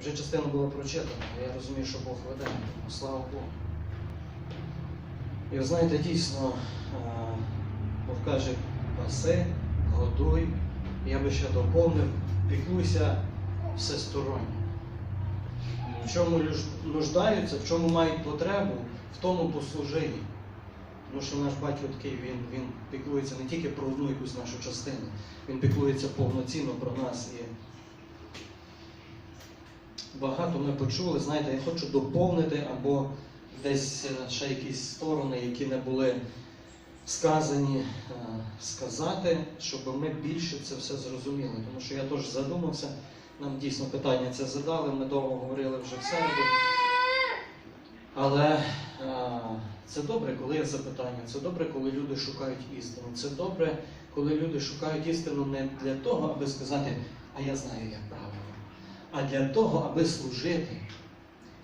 Вже частина була прочитана, я розумію, що Бог веде, слава Богу. І ви знаєте, дійсно, е, Бог каже, паси, годуй, я би ще доповнив, піклуйся всесторонньо. В чому нуждаються, в чому мають потребу, в тому послужи. Тому що наш батько такий, він, він піклується не тільки про одну якусь нашу частину, він піклується повноцінно про нас. І багато ми почули, знаєте, я хочу доповнити або десь е, ще якісь сторони, які не були сказані, е, сказати, щоб ми більше це все зрозуміли. Тому що я теж задумався, нам дійсно питання це задали, ми довго говорили вже в середу. Але е, це добре, коли є запитання, це добре, коли люди шукають істину. Це добре, коли люди шукають істину не для того, аби сказати, а я знаю, як правильно, а для того, аби служити.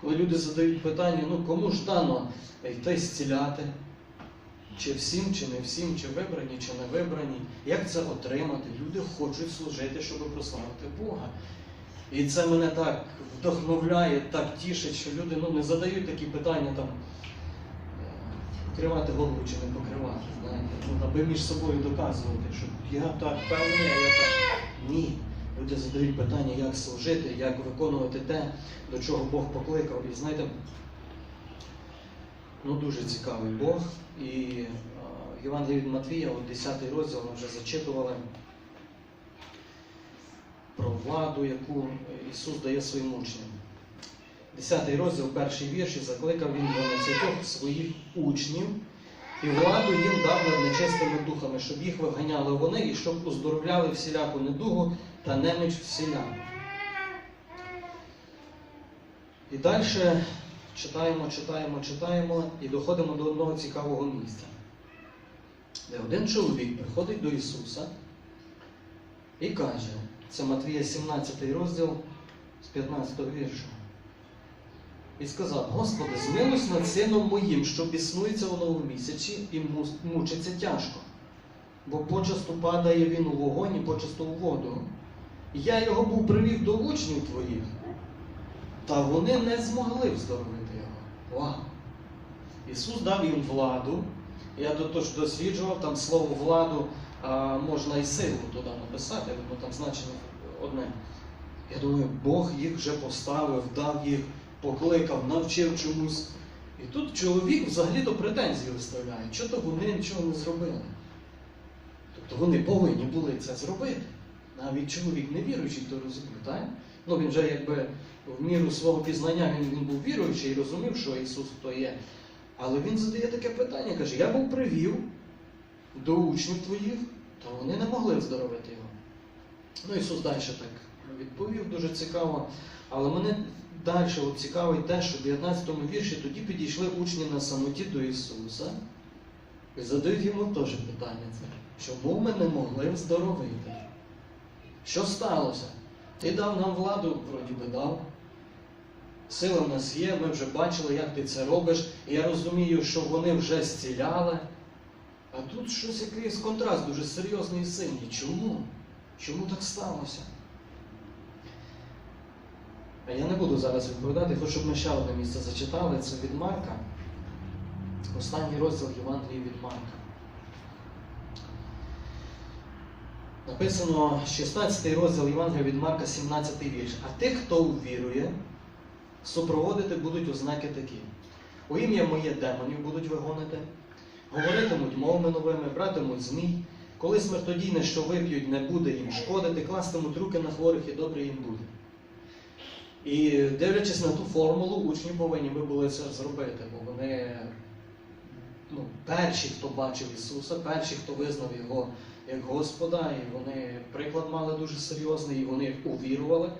Коли люди задають питання, ну кому ж дано йти зціляти? Чи всім, чи не всім, чи вибрані, чи не вибрані, як це отримати? Люди хочуть служити, щоб прославити Бога. І це мене так вдохновляє, так тішить, що люди ну, не задають такі питання там е, покривати голову чи не покривати, знаєте, ну, аби між собою доказувати, що я так певний, а я так. Ні. Люди задають питання, як служити, як виконувати те, до чого Бог покликав. І знаєте, ну дуже цікавий Бог. І Євангелій від Матвія, от 10 розділ, ми вже зачитували про владу, яку Ісус дає своїм учням. 10 розділ, перший вірш, і закликав він 12 своїх учнів, і владу їм дав над нечистими духами, щоб їх виганяли вони і щоб оздоровляли всіляку недугу та неміч всіляку. І далі читаємо, читаємо, читаємо і доходимо до одного цікавого місця, де один чоловік приходить до Ісуса і каже, це Матвія 17 розділ з 15 вірша. І сказав, Господи, змилуйся над сином моїм, що біснується у новомісячі і мучиться тяжко. Бо почасту падає він у вогонь і почасту у воду. Я його був привів до учнів твоїх, та вони не змогли вздоровити його. Вау! Ісус дав їм владу. Я тут досліджував, там слово владу а, можна і силу туди написати, бо там значення одне. Я думаю, Бог їх вже поставив, дав їх, покликав, навчив чомусь. І тут чоловік взагалі до претензії виставляє, що то вони нічого не зробили. Тобто вони повинні були це зробити. Навіть чоловік не віруючий, то розумів, так? Ну він вже якби в міру свого пізнання він, він був віруючий і розумів, що Ісус хто є. Але він задає таке питання, каже, я був привів до учнів твоїх, то вони не могли вздоровити його. Ну, Ісус далі так відповів, дуже цікаво. Але мене далі от цікавить те, що в 19 вірші тоді підійшли учні на самоті до Ісуса і задають йому теж питання це. Чому ми не могли вздоровити? Що сталося? Ти дав нам владу, вроді би дав. Сила в нас є, ми вже бачили, як ти це робиш. І я розумію, що вони вже зціляли. А тут щось якийсь контраст дуже серйозний і сильний. Чому? Чому так сталося? А я не буду зараз відповідати, хочу, щоб ми ще одне місце зачитали. Це від Марка. Останній розділ Євангелії від Марка. Написано 16 розділ Євангелія від Марка, 17 вірш. А тих, хто увірує, супроводити будуть ознаки такі. У ім'я моє демонів будуть вигонити, говоритимуть мовами новими, братимуть змій. Коли смертодійне, що вип'ють, не буде їм шкодити, кластимуть руки на хворих і добре їм буде. І дивлячись на ту формулу, учні повинні би були це зробити, бо вони ну, перші, хто бачив Ісуса, перші, хто визнав Його як Господа, і вони приклад мали дуже серйозний, і вони увірували,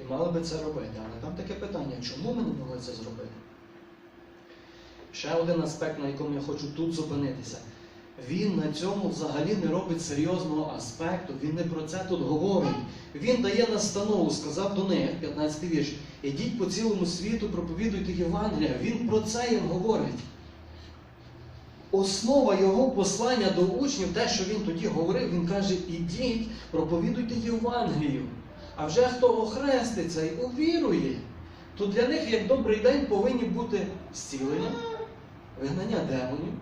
і мали би це робити. Але там таке питання, чому ми не могли це зробити? Ще один аспект, на якому я хочу тут зупинитися. Він на цьому взагалі не робить серйозного аспекту, він не про це тут говорить. Він дає настанову, сказав до них, 15 вірш, ідіть по цілому світу, проповідуйте Євангелія. Він про це їм говорить. Основа його послання до учнів, те, що він тоді говорив, він каже, ідіть, проповідуйте Євангелію. А вже хто охреститься і увірує, то для них як добрий день повинні бути зцілення, вигнання демонів.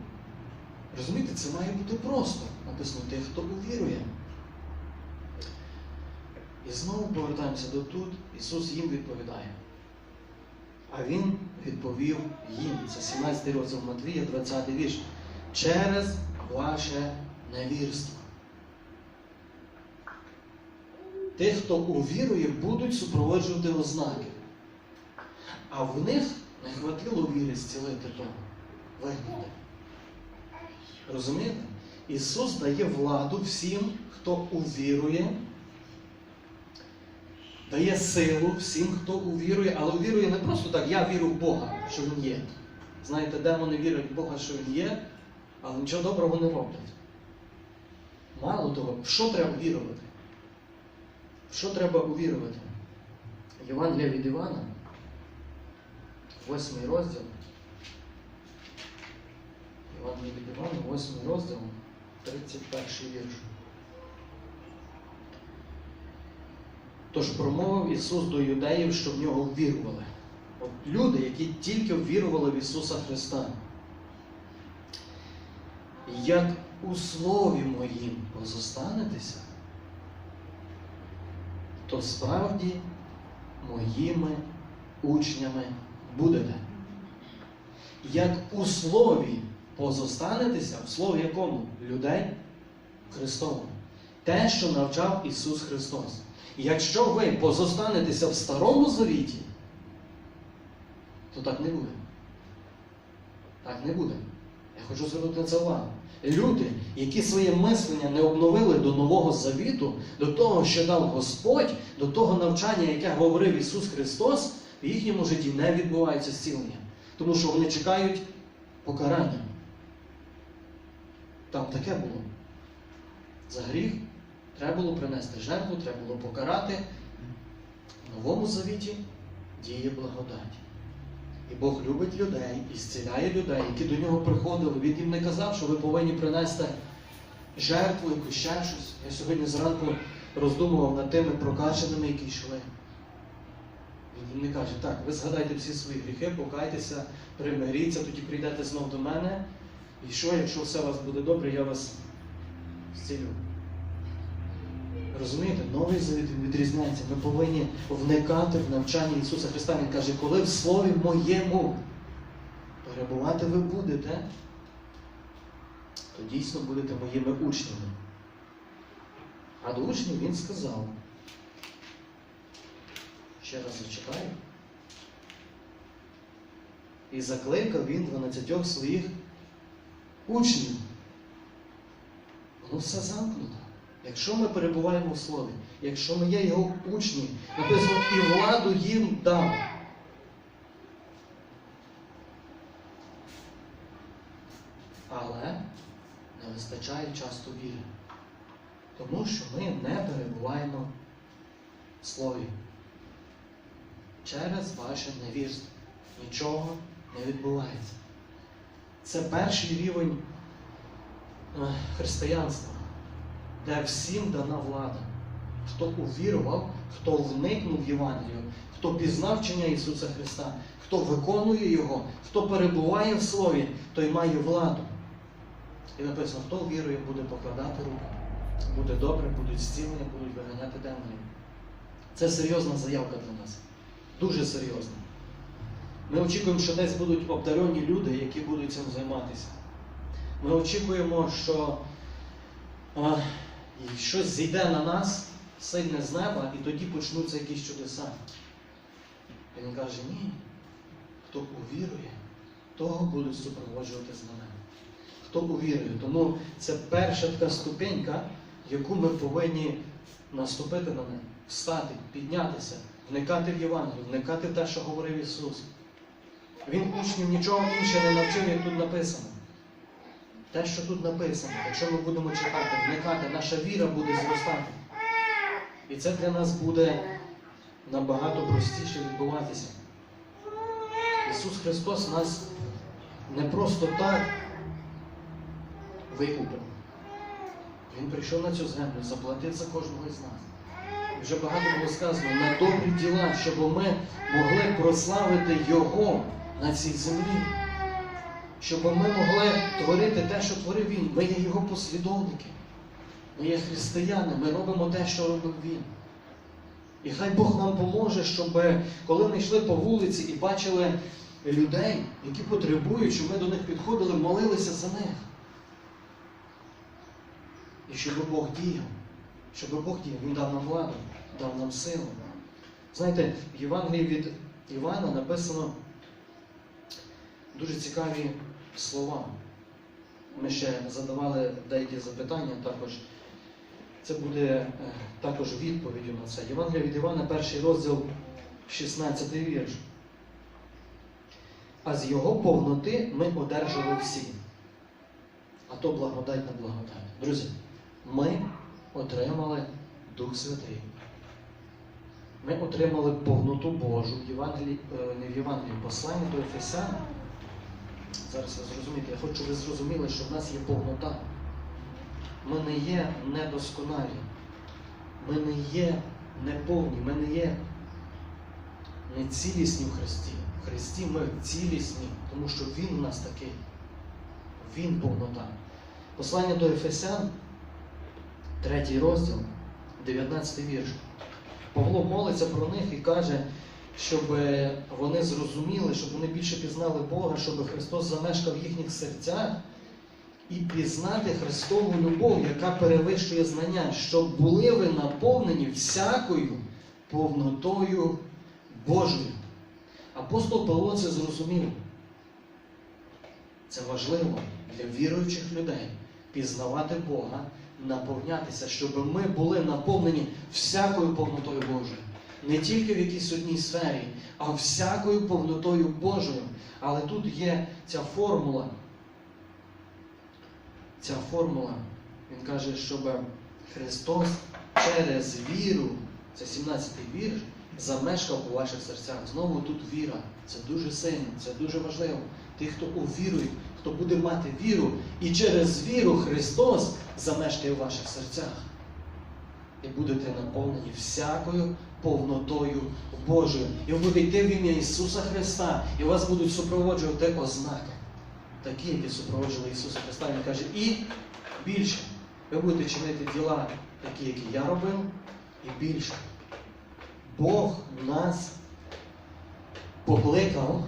Розумієте, це має бути просто. Написано тих, хто увірує. І знову повертаємося до тут. Ісус їм відповідає. А Він відповів їм. Це 17 розділ Матвія, 20 вірш. Через ваше невірство. Тих, хто увірує, будуть супроводжувати ознаки. А в них не хватило віри зцілити того. Вигнати. Розумієте? Ісус дає владу всім, хто увірує, дає силу всім, хто увірує, але увірує не просто так, я вірю в Бога, що Він є. Знаєте, демони вірять в Бога, що Він є, але нічого доброго не роблять. Мало того, в що треба вірувати? В що треба увірувати? Євангелія від Івана, 8 розділ. Від Івана, 8 розділ, 31 вірш. Тож промовив Ісус до юдеїв, щоб в нього ввірували. От люди, які тільки ввірували в Ісуса Христа. Як у слові моїм позостанетеся, то справді моїми учнями будете. Як у слові позостанетеся, в слові якому? Людей Христовому. Те, що навчав Ісус Христос. Якщо ви позостанетеся в Старому Завіті, то так не буде. Так не буде. Я хочу звернути на це увагу. Люди, які своє мислення не обновили до Нового Завіту, до того, що дав Господь, до того навчання, яке говорив Ісус Христос, в їхньому житті не відбувається зцілення. Тому що вони чекають покарання. Там таке було. За гріх треба було принести жертву, треба було покарати. В Новому Завіті діє благодать. І Бог любить людей і зціляє людей, які до нього приходили. Він їм не казав, що ви повинні принести жертву, якусь ще щось. Я сьогодні зранку роздумував над тими прокачаними, які йшли. Він їм не каже, так, ви згадайте всі свої гріхи, покайтеся, примиріться, тоді прийдете знов до мене. І що, якщо все у вас буде добре, я вас зцілю. Розумієте, новий завіт відрізняється. Ми повинні вникати в навчання Ісуса Христа. Він каже, коли в Слові моєму перебувати ви будете, то дійсно будете моїми учнями. А до учнів він сказав. Ще раз зачитаю. І закликав він 12 своїх учнів. Воно все замкнуто. Якщо ми перебуваємо в Слові, якщо ми є його учні, написано і владу їм дав. Але не вистачає часто віри. Тому що ми не перебуваємо в Слові. Через ваше невірство. Нічого не відбувається. Це перший рівень е, християнства де всім дана влада. Хто увірував, хто вникнув в Євангелію, хто пізнав вчення Ісуса Христа, хто виконує Його, хто перебуває в Слові, той має владу. І написано, хто вірує, буде покладати руку. Буде добре, будуть зцілення, будуть виганяти демонів. Це серйозна заявка для нас. Дуже серйозна. Ми очікуємо, що десь будуть обдарені люди, які будуть цим займатися. Ми очікуємо, що а, щось зійде на нас, сильне з неба, і тоді почнуться якісь чудеса. Він каже, ні, хто увірує, того будуть супроводжувати знамена. Хто увірує. Тому це перша така ступенька, яку ми повинні наступити на неї, встати, піднятися, вникати в Євангелію, вникати в те, що говорив Ісус. Він учнів нічого інше не навчив, як тут написано. Те, що тут написано, якщо ми будемо читати, вникати, наша віра буде зростати. І це для нас буде набагато простіше відбуватися. Ісус Христос нас не просто так викупив. Він прийшов на цю землю, заплатив за кожного із нас. вже багато було сказано, на добрі діла, щоб ми могли прославити Його на цій землі. Щоб ми могли творити те, що творив Він. Ми є Його послідовники. Ми є християни, ми робимо те, що робив Він. І хай Бог нам поможе, щоб коли ми йшли по вулиці і бачили людей, які потребують, щоб ми до них підходили, молилися за них. І щоб Бог діяв, щоб Бог діяв, Він дав нам владу, дав нам силу. Знаєте, в Євангелії від Івана написано дуже цікаві слова. Ми ще задавали деякі запитання також. Це буде е, також відповіддю на це. Євангелія від Івана, перший розділ, 16 вірш. А з його повноти ми одержали всі. А то благодать на благодать. Друзі, ми отримали Дух Святий. Ми отримали повноту Божу в Євангелії, е, не в Євангелії, посланні до Ефесян. Зараз ви зрозумієте, я хочу, щоб ви зрозуміли, що в нас є повнота. Ми не є недосконалі. Ми не є неповні, ми не є нецілісні в Христі. В Христі ми цілісні, тому що Він у нас такий. Він повнота. Послання до Ефесян, третій розділ, 19 вірш. Павло молиться про них і каже, щоб вони зрозуміли, щоб вони більше пізнали Бога, щоб Христос замешкав в їхніх серцях і пізнати Христову любов, яка перевищує знання, щоб були ви наповнені всякою повнотою Божою. Апостол Павло це зрозумів. Це важливо для віруючих людей пізнавати Бога, наповнятися, щоб ми були наповнені всякою повнотою Божою. Не тільки в якійсь одній сфері, а всякою повнотою Божою. Але тут є ця формула. Ця формула, він каже, щоб Христос через віру, це 17-й вірш, замешкав у ваших серцях. Знову тут віра. Це дуже сильно, це дуже важливо. Ті, хто увірують, хто буде мати віру, і через віру Христос замешкає у ваших серцях. І будете наповнені всякою повнотою Божою. І ви йти в ім'я Ісуса Христа, і вас будуть супроводжувати ознаки. Такі, які супроводжували Ісуса Христа. Він каже, і більше. Ви будете чинити діла, такі, які я робив, і більше. Бог нас покликав,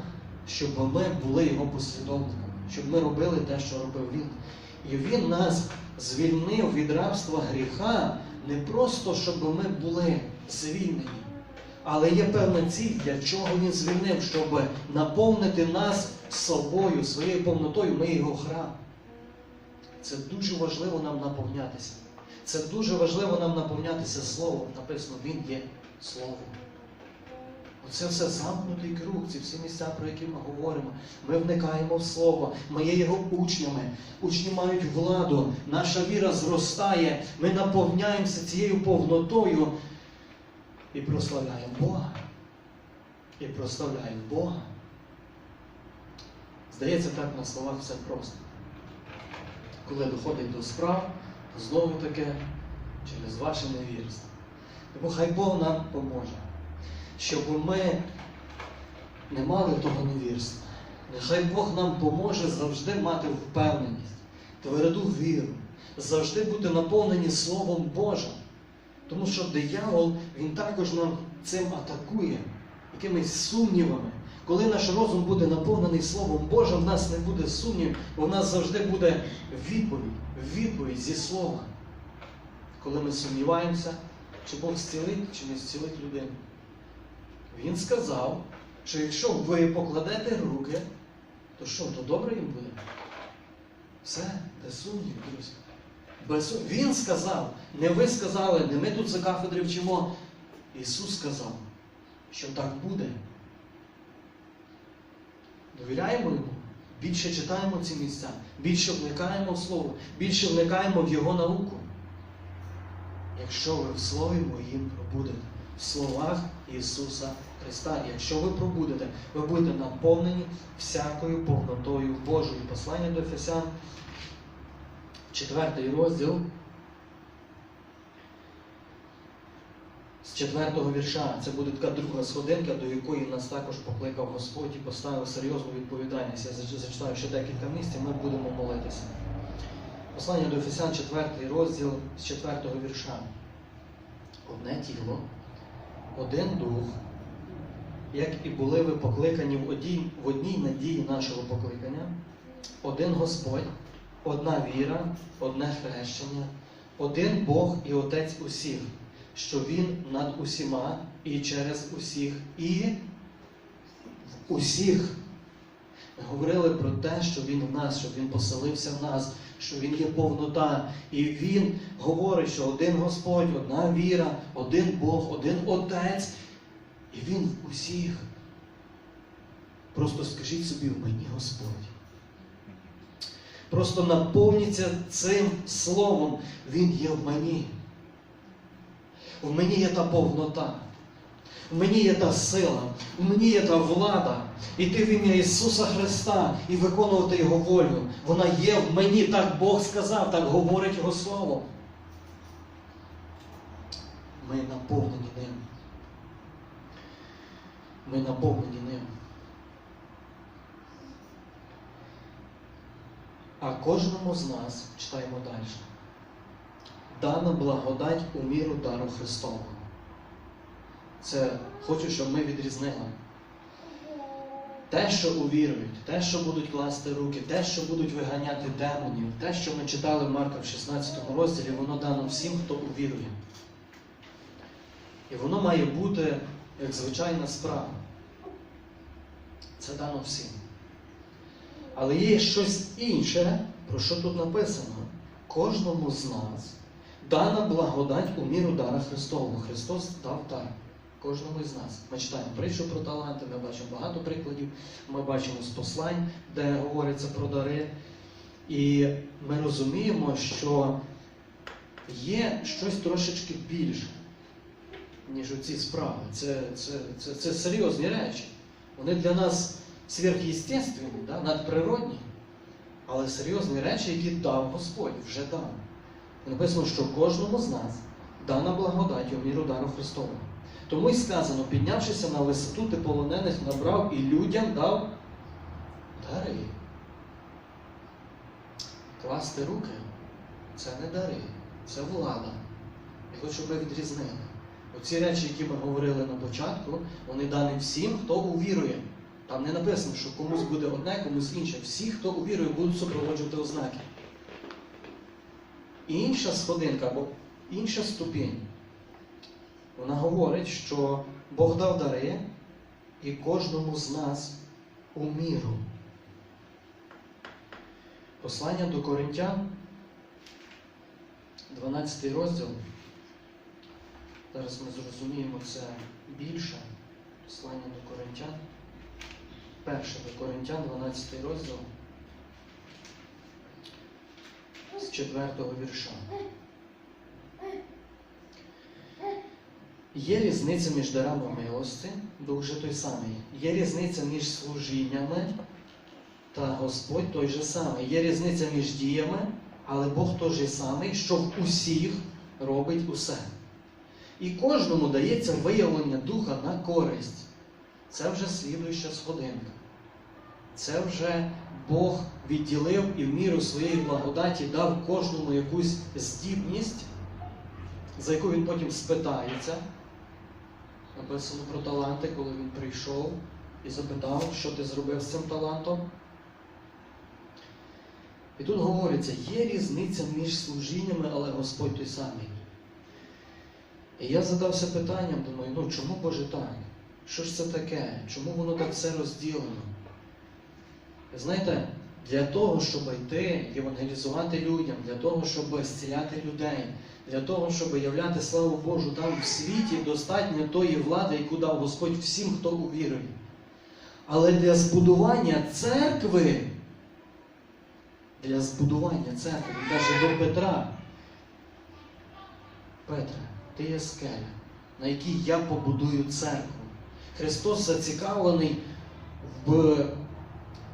щоб ми були Його послідовниками, щоб ми робили те, що робив Він. І Він нас звільнив від рабства гріха не просто, щоб ми були звільнені, але є певна ціль, для чого Він звільнив, щоб наповнити нас собою, своєю повнотою, ми його храм. Це дуже важливо нам наповнятися. Це дуже важливо нам наповнятися Словом. Написано, Він є Словом. Оце все замкнутий круг, ці всі місця, про які ми говоримо. Ми вникаємо в Слово, ми є його учнями. Учні мають владу, наша віра зростає, ми наповняємося цією повнотою і прославляємо Бога. І прославляємо Бога. Здається, так на словах все просто. Коли доходить до справ, то знову таки через ваше невірство. Тому хай Бог нам поможе, щоб ми не мали того невірства. Нехай Бог нам поможе завжди мати впевненість, тверду віру, завжди бути наповнені Словом Божим. Тому що диявол, він також нам цим атакує, якимись сумнівами. Коли наш розум буде наповнений Словом Божим, в нас не буде сумнів, бо в нас завжди буде відповідь, відповідь зі слова. Коли ми сумніваємося, чи Бог зцілить, чи не зцілить людину. Він сказав, що якщо ви покладете руки, то що, то добре їм буде? Все, без сумнів, друзі. Без Він сказав, не ви сказали, не ми тут за кафедри вчимо. Ісус сказав, що так буде. Довіряємо йому, більше читаємо ці місця, більше вникаємо в Слово, більше вникаємо в Його науку. Якщо ви в Слові моїм пробудете, словах Ісуса Христа, якщо ви пробудете, ви будете наповнені всякою повнотою Божою. Послання до Ефесян, четвертий розділ. з четвертого вірша. Це буде така друга сходинка, до якої нас також покликав Господь і поставив серйозну відповідальність. Я зачитаю ще декілька місць, і ми будемо молитися. Послання до Ефесян, 4 розділ з 4 вірша. Одне тіло, один дух, як і були ви покликані в одній, в одній надії нашого покликання, один Господь, одна віра, одне хрещення, один Бог і Отець усіх, що Він над усіма і через усіх, і в усіх. Говорили про те, що Він в нас, що Він поселився в нас, що Він є повнота. І Він говорить, що один Господь, одна віра, один Бог, один Отець, і Він в усіх. Просто скажіть собі в мені Господь. Просто наповніться цим словом. Він є в мені. В мені є та повнота. Мені є та сила, мені є та влада. Іти в ім'я Ісуса Христа і виконувати Його волю. Вона є в мені, так Бог сказав, так говорить Його Слово. Ми наповнені ним. Ми наповнені ним. А кожному з нас, читаємо далі, дана благодать у міру дару Христового. Це хочу, щоб ми відрізнили. Те, що увірують, те, що будуть класти руки, те, що будуть виганяти демонів, те, що ми читали Марка в 16 розділі, воно дано всім, хто увірує. І воно має бути як звичайна справа. Це дано всім. Але є щось інше, про що тут написано. Кожному з нас дана благодать у міру дара Христового. Христос дав дар. Кожному з нас. Ми читаємо притчу про таланти, ми бачимо багато прикладів, ми бачимо з послань, де говориться про дари. І ми розуміємо, що є щось трошечки більше, ніж оці справи. Це, це, це, це серйозні речі. Вони для нас сверхъестественні, да, надприродні, але серйозні речі, які дав Господь, вже дав. Написано, що кожному з нас дана благодать у міру дару Христового. Тому й сказано, піднявшися на висоту, ти полонених набрав і людям дав дари. Класти руки це не дари, це влада. Я хочу, щоб ми відрізнили. Оці речі, які ми говорили на початку, вони дані всім, хто увірує. Там не написано, що комусь буде одне, комусь інше. Всі, хто увірує, будуть супроводжувати ознаки. Інша сходинка або інша ступінь. Вона говорить, що Бог дав дари і кожному з нас у міру. Послання до Коринтян, 12 розділ. Зараз ми зрозуміємо це більше. Послання до Коринтян. Перше до Коринтян, 12 розділ. З 4 вірша. Є різниця між дарами милости, дух же той самий. Є різниця між служіннями та Господь той же самий. Є різниця між діями, але Бог той же самий, що в усіх робить усе. І кожному дається виявлення духа на користь. Це вже слідуюча сходинка. Це вже Бог відділив і в міру своєї благодаті дав кожному якусь здібність, за яку він потім спитається. Написано про таланти, коли він прийшов і запитав, що ти зробив з цим талантом. І тут говориться, є різниця між служіннями, але Господь той самий. І я задався питанням, думаю, ну чому Боже так? Що ж це таке? Чому воно так все розділено? Знаєте, для того, щоб йти, євангелізувати людям, для того, щоб зціляти людей, для того, щоб являти славу Божу там в світі, достатньо тої влади, яку дав Господь всім, хто увірує. Але для збудування церкви, для збудування церкви, каже до Петра, Петре, ти є скеля, на якій я побудую церкву. Христос зацікавлений в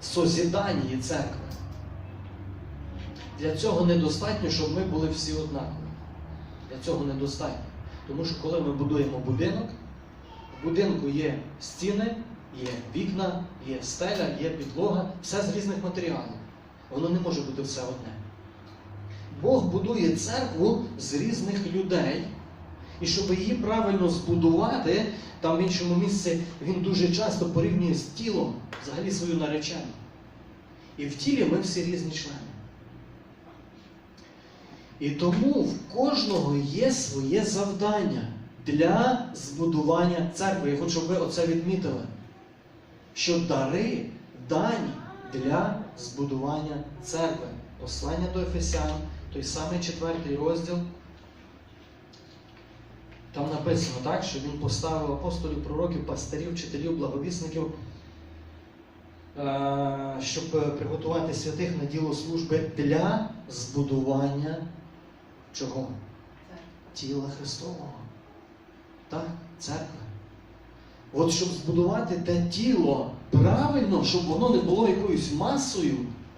созіданні церкви. Для цього недостатньо, щоб ми були всі однакові. Для цього недостатньо. Тому що коли ми будуємо будинок, в будинку є стіни, є вікна, є стеля, є підлога, все з різних матеріалів. Воно не може бути все одне. Бог будує церкву з різних людей. І щоб її правильно збудувати, там в іншому місці він дуже часто порівнює з тілом, взагалі свою наречену. І в тілі ми всі різні члени. І тому в кожного є своє завдання для збудування церкви. Я хочу, щоб ви оце відмітили. Що дари дані для збудування церкви. Послання до Ефесян, той самий четвертий розділ. Там написано так, що він поставив апостолів, пророків, пастирів, вчителів, благовісників, е, щоб приготувати святих на діло служби для збудування чого? Тіла Христового. Так, церкви. От щоб збудувати те тіло правильно, щоб воно не було якоюсь масою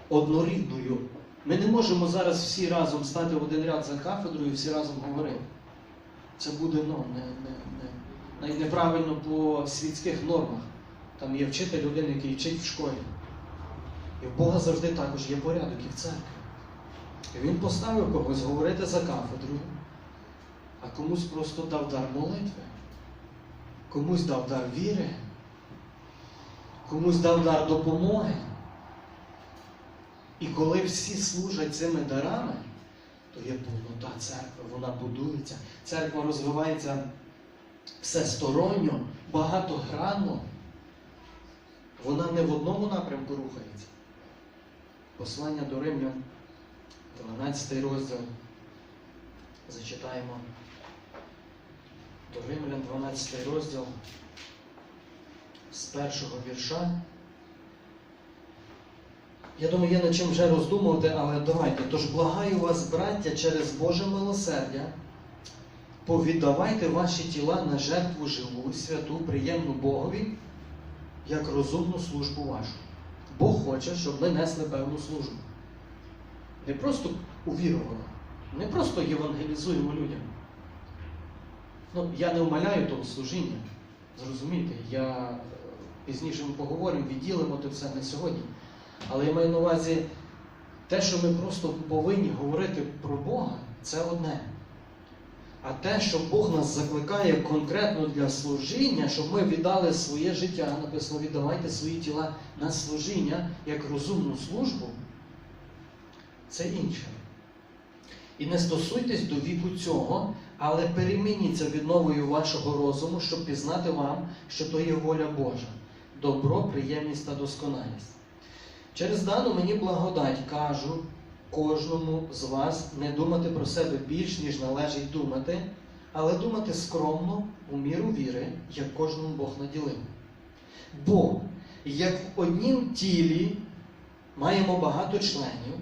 однорідною. Ми не можемо зараз всі разом стати в один ряд за кафедрою і всі разом говорити. Це буде ну, не, не, не, навіть неправильно по світських нормах. Там є вчитель один, який вчить в школі. І в Бога завжди також є порядок і в церкві. І він поставив когось говорити за кафедрою, а комусь просто дав дар молитви, комусь дав дар віри, комусь дав дар допомоги. І коли всі служать цими дарами, то є повнота церкви, вона будується. Церква розвивається всесторонньо, багатогранно. Вона не в одному напрямку рухається. Послання до Римлян, 12 розділ. Зачитаємо. До Римлян, 12 розділ з першого вірша. Я думаю, є над чим вже роздумувати, але давайте. Тож благаю вас, браття, через Боже милосердя, повіддавайте ваші тіла на жертву живу, святу, приємну Богові, як розумну службу вашу. Бог хоче, щоб ми несли певну службу. Не просто увірували, не просто євангелізуємо людям. Ну, я не вмаляю того служіння. Зрозумійте, я е, пізніше ми поговоримо, відділимо це все на сьогодні. Але я маю на увазі те, що ми просто повинні говорити про Бога, це одне. А те, що Бог нас закликає конкретно для служіння, щоб ми віддали своє життя, написано, віддавайте свої тіла на служіння як розумну службу, це інше. І не стосуйтесь до віку цього, але перемініться відновою вашого розуму, щоб пізнати вам, що то є воля Божа, добро, приємність та досконалість. Через дану мені благодать кажу кожному з вас не думати про себе більш, ніж належить думати, але думати скромно у міру віри, як кожному Бог наділив. Бо як в однім тілі маємо багато членів,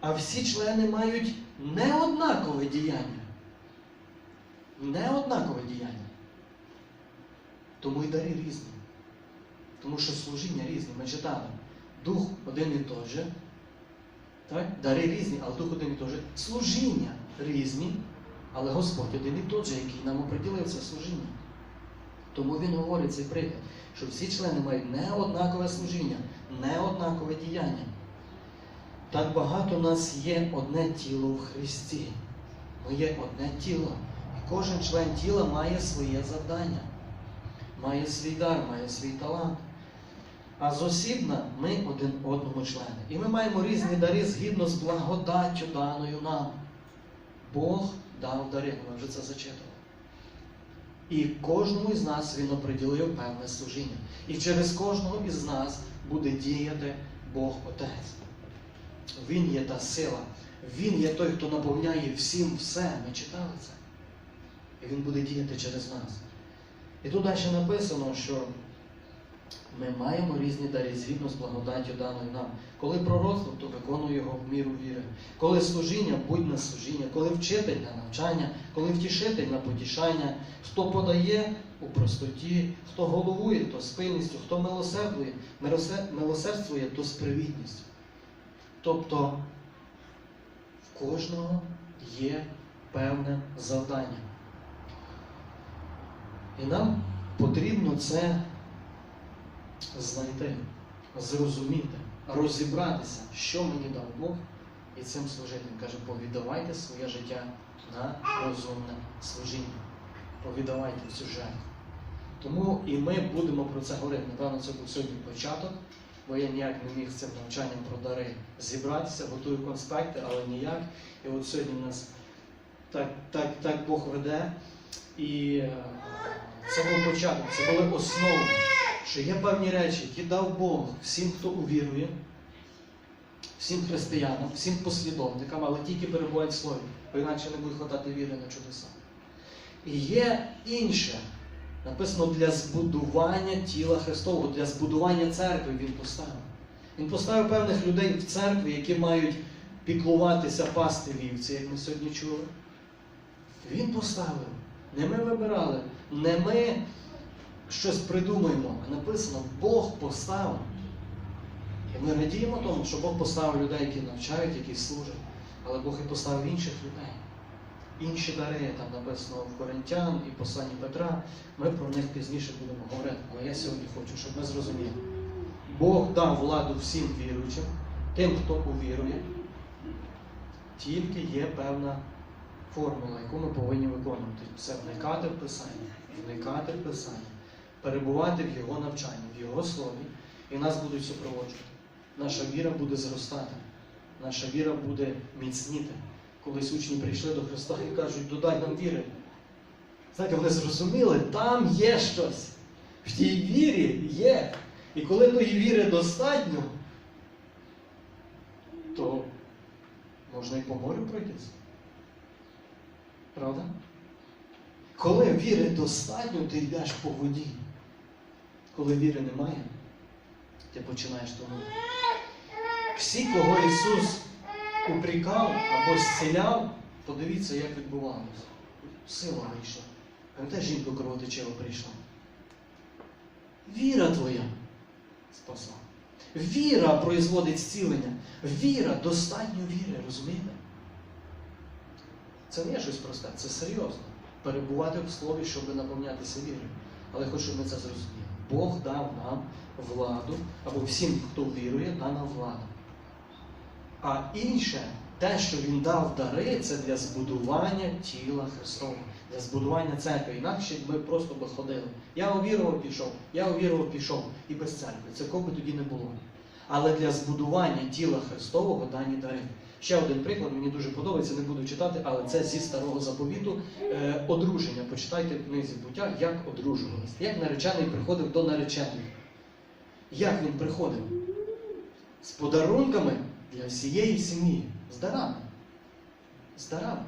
а всі члени мають неоднакове діяння. Неоднакове діяння. Тому й дари різні. Тому що служіння різні. Ми читали. Дух один і той же. Так? Дари різні, але дух один і той же. Служіння різні, але Господь один і той же, який нам оприділив це служіння. Тому він говорить цей приклад, що всі члени мають неоднакове служіння, неоднакове діяння. Так багато нас є одне тіло в Христі. Ми є одне тіло. І кожен член тіла має своє завдання, має свій дар, має свій талант. А зосібна ми один одному члени. І ми маємо різні дари згідно з благодаттю даною нам. Бог дав дари, ми вже це зачитували. І кожному із нас він оприділив певне служіння. І через кожного із нас буде діяти Бог Отець. Він є та сила. Він є той, хто наповняє всім все. Ми читали це. І він буде діяти через нас. І тут далі написано, що ми маємо різні дари згідно з благодаттю даною нам. Коли пророцтво, то виконуй його в міру віри. Коли служіння, будь на служіння, коли вчитель на навчання, коли втішитель на потішання, хто подає у простоті, хто головує, то з пильністю, хто милосердує, милосе- милосердствує, то з привітністю. Тобто в кожного є певне завдання. І нам потрібно це знайти, зрозуміти, розібратися, що мені дав Бог, і цим служити. Він каже, повідавайте своє життя на розумне служіння. Повідавайте цю жертву. Тому і ми будемо про це говорити. Напевно, це був сьогодні початок, бо я ніяк не міг з цим навчанням про дари зібратися, готую конспекти, але ніяк. І от сьогодні нас так, так, так Бог веде. І е, це був початок, це були основи, що є певні речі, які дав Бог всім, хто увірує, всім християнам, всім послідовникам, але тільки перебувають в слові, бо інакше не буде хватати віри на чудеса. І є інше, написано для збудування тіла Христового, для збудування церкви Він поставив. Він поставив певних людей в церкві, які мають піклуватися пасти вівці, як ми сьогодні чули. Він поставив. Не ми вибирали, не ми щось придумаємо, а написано, Бог поставив. І ми радіємо тому, що Бог поставив людей, які навчають, які служать. Але Бог і поставив інших людей. Інші дари, там написано в Коринтян і посланні Петра, ми про них пізніше будемо говорити. Але я сьогодні хочу, щоб ми зрозуміли. Бог дав владу всім віруючим, тим, хто увірує, тільки є певна формула, яку ми повинні виконувати. Це вникати в Писання, вникати в Писання, перебувати в Його навчанні, в Його слові, і нас будуть супроводжувати. Наша віра буде зростати, наша віра буде міцніти. Колись учні прийшли до Христа і кажуть, додай нам віри. Знаєте, вони зрозуміли, там є щось. В тій вірі є. І коли тої віри достатньо, то можна і по морю пройтись. Правда? Коли віри достатньо, ти йдеш по воді. Коли віри немає, ти починаєш тонути. Всі, кого Ісус упрікав або зціляв, подивіться, як відбувалося. Сила вийшла. Пам'ятаєш, жінка кровотечева прийшла. Віра твоя спасла. Віра производить зцілення. Віра, достатньо віри, розумієте? Це не є щось просте, це серйозно. Перебувати в слові, щоб наповнятися вірою. Але хочу, щоб ми це зрозуміли. Бог дав нам владу, або всім, хто вірує, дана влада. А інше, те, що Він дав дари, це для збудування тіла Христового, для збудування церкви. Інакше ми просто би ходили. Я увірував, пішов, я увірував, пішов і без церкви. Церков би тоді не було. Але для збудування тіла Христового дані дари. Ще один приклад, мені дуже подобається, не буду читати, але це зі старого заповіту е, одруження. Почитайте в книзі буття, як одружувалися. Як наречений приходив до наречених. Як він приходив? З подарунками для всієї сім'ї. З дарами. З дарами.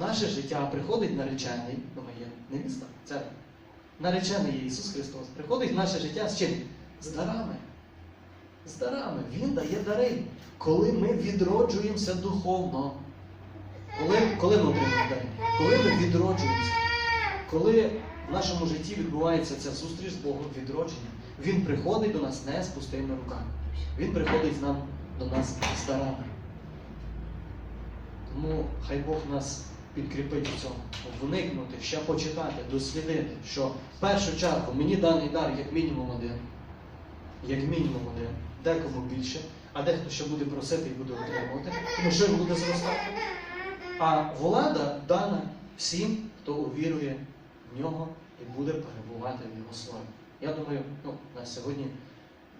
Наше життя приходить наречений, ну є невіста, це наречений Ісус Христос. Приходить в наше життя з чим? З дарами. З дарами. Він дає дари. Коли ми відроджуємося духовно. Коли, коли ми отримуємо дари? Коли ми відроджуємося. Коли в нашому житті відбувається ця зустріч з Богом, відродження, Він приходить до нас не з пустими руками. Він приходить нам, до нас з. Тому хай Бог нас підкріпить в цьому, вникнути, ще почитати, дослідити, що в першу чергу мені даний дар як мінімум один, як мінімум один, декому більше, а дехто ще буде просити і буде отримувати, тому що він буде зростати. А влада дана всім, хто увірує в нього і буде перебувати в його слові. Я думаю, ну, на сьогодні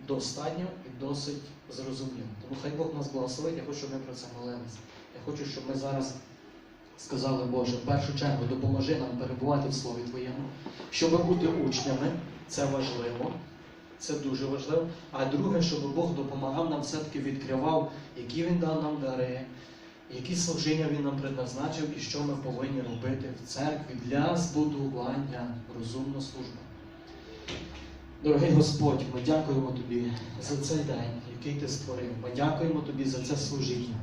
достатньо і досить зрозуміло. Тому хай Бог нас благословить, я хочу, щоб ми про це молилися. Я хочу, щоб ми зараз сказали, Боже, в першу чергу допоможи нам перебувати в Слові Твоєму, щоб бути учнями, це важливо, це дуже важливо. А друге, щоб Бог допомагав нам все-таки відкривав, які Він дав нам дари, які служіння Він нам предназначив і що ми повинні робити в церкві для збудування розумної служби. Дорогий Господь, ми дякуємо Тобі за цей день, який ти створив. Ми дякуємо Тобі за це служіння.